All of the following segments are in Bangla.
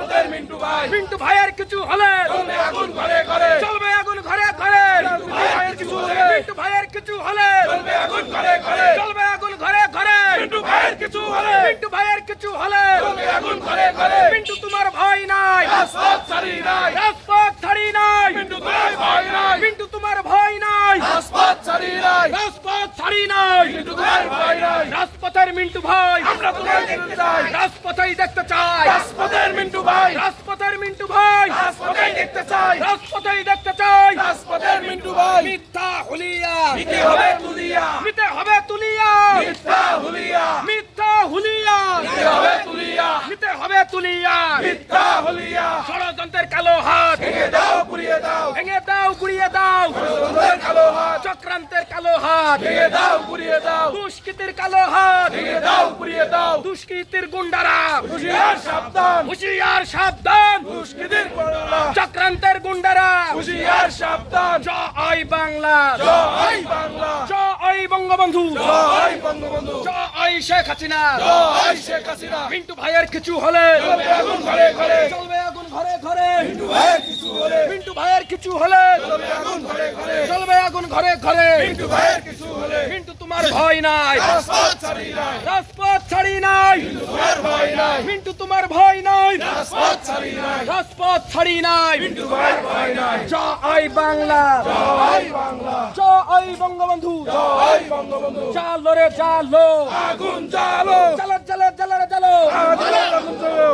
রাজপথের মিন্টু ভাই। মিন্টু ভাইয়ের কিছু হলে। চলবে আগুন ঘরে ঘরে। চলবে আগুন ঘরে ঘরে। ভাইয়ের কিছু হলে। মিন্টু ভাইয়ের কিছু হলে। চলবে আগুন ঘরে ঘরে। চলবে আগুন ঘরে ঘরে। মিন্টু ভাইয়ের কিছু হলে। মিন্টু ভাইয়ের কিছু হলে। চলবে আগুন ঘরে ঘরে। মিন্টু তোমার ভয় নাই। রাজপথ ছাড়ি নাই। রাজপথ ছাড়ি নাই। মিন্টু ভাই ভয় নাই। মিন্টু তোমার ভয় নাই। রাজপথ ছাড়ি নাই। রাজপথ ছাড়ি নাই। মিন্টু ভাই নাই। রাজপথের মিন্টু ভাই। আমরা তোমায় দেখতে চাই। রাজপথেই দেখতে চাই রাজপথের মিন্টু ভাই রাজপথের মিন্টু ভাই রাজপথেই দেখতে চাই রাজপথেই দেখতে চাই মিথ্যা হুলিয়া। নিতে হবে তুলিয়া। নিতে হবে তুলিয়া। মিথ্যা হুলিয়া। মিথ্যা হুলিয়া। নিতে হবে তুলিয়া। নিতে হবে তুলিয়া। মিথ্যা হুলিয়া। ষড়যন্ত্রের কালো হাত। ভেঙে দাও পুড়িয়ে দাও। ভেঙে দাও গুড়িয়ে দাও। সুন্দর কালো হাত। চক্রান্তের কালো হাত। ভেঙে দাও পুড়িয়ে দাও। দুষ্কৃতির কালো হাত। ভেঙে দাও পুড়িয়ে দাও। দুষ্কৃতির গুন্ডারা। হুশিয়ার সাবধান। হুশিয়ার সাবধান। দুষ্কৃতির করলা চক্রান্তের গুন্ডারা। হুশিয়ার সাবধান। জয় বাংলা। জয় বাংলা। জয় বঙ্গবন্ধু। জয় বঙ্গবন্ধু। জয় শেখ হাসিনা। জয় শেখ হাসিনা। মিন্টু ভাইয়ের কিছু হলে। চলবে আগুন ঘরে ঘরে। চলবে আগুন ঘরে ঘরে। ভাইয়ের কিছু হলে। মিন্টু ভাইয়ের কিছু হলে। চলবে আগুন ঘরে ঘরে। চলবে আগুন ঘরে ঘরে। মিন্টু ভাইয়ের কিছু হলে। মিন্টু তোমার ভয় নাই। রাজপথ ছাড়ি নাই। রাজপথ ছাড়ি নাই। মিন্টু তোমার ভয় নাই। রাজপথ ছাড়ি নাই। চ জয় বাংলা। জয় আই বঙ্গবন্ধু। চাল রে চালো। আগুন চালো চালো চালো রে চালো আগুন জ্বালো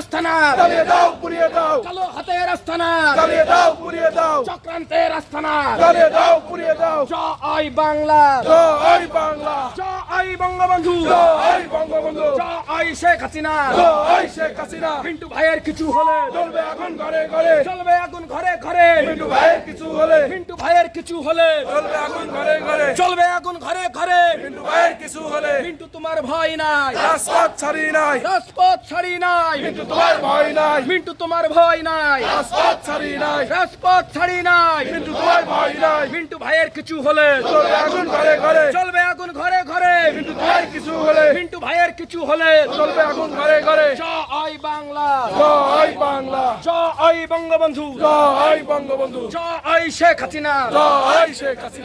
আস্থানা জ্বালিয়ে দাও পুড়িয়ে দাও। কালো হাতের আস্থানা জ্বালিয়ে দাও পুড়িয়ে দাও। চক্রান্তের আস্থানা জ্বালিয়ে দাও পুড়িয়ে দাও। জয় বাংলা। জয় বাংলা। জয় বঙ্গবন্ধু। জয় বঙ্গবন্ধু। জয় শেখ হাসিনা। জয় শেখ হাসিনা। মিন্টু ভাইয়ের কিছু হলে। চলবে আগুন ঘরে ঘরে। চলবে আগুন ঘরে ঘরে। মিন্টু ভাইয়ের কিছু হলে। মিন্টু ভাইয়ের কিছু হলে। চলবে আগুন ঘরে ঘরে চলবে আগুন ঘরে ঘরে মিন্টু ভাইয়ের কিছু হলে মিন্টু তোমার ভয় নাই। রাজপথ ছাড়ি নাই। রাজপথ ছাড়ি নাই। মিন্টু তোমার ভয় নাই। মিন্টু তোমার ভয় নাই। রাজপথ ছাড়ি নাই। রাজপথ ছাড়ি নাই। মিন্টু তোমার ভয় নাই। মিন্টু ভাইয়ের কিছু হলে চলবে আগুন ঘরে ঘরে। চলবে আগুন ঘরে ঘরে। মিন্টু ভাইয়ের কিছু হলে মিন্টু ভাইয়ের কিছু হলে চলবে আগুন ঘরে ঘরে। জয় বাংলা। জয় বাংলা। জয় বঙ্গবন্ধু। জয় বঙ্গবন্ধু। জয় শেখ হাসিনা। জয় শেখ হাসিনা।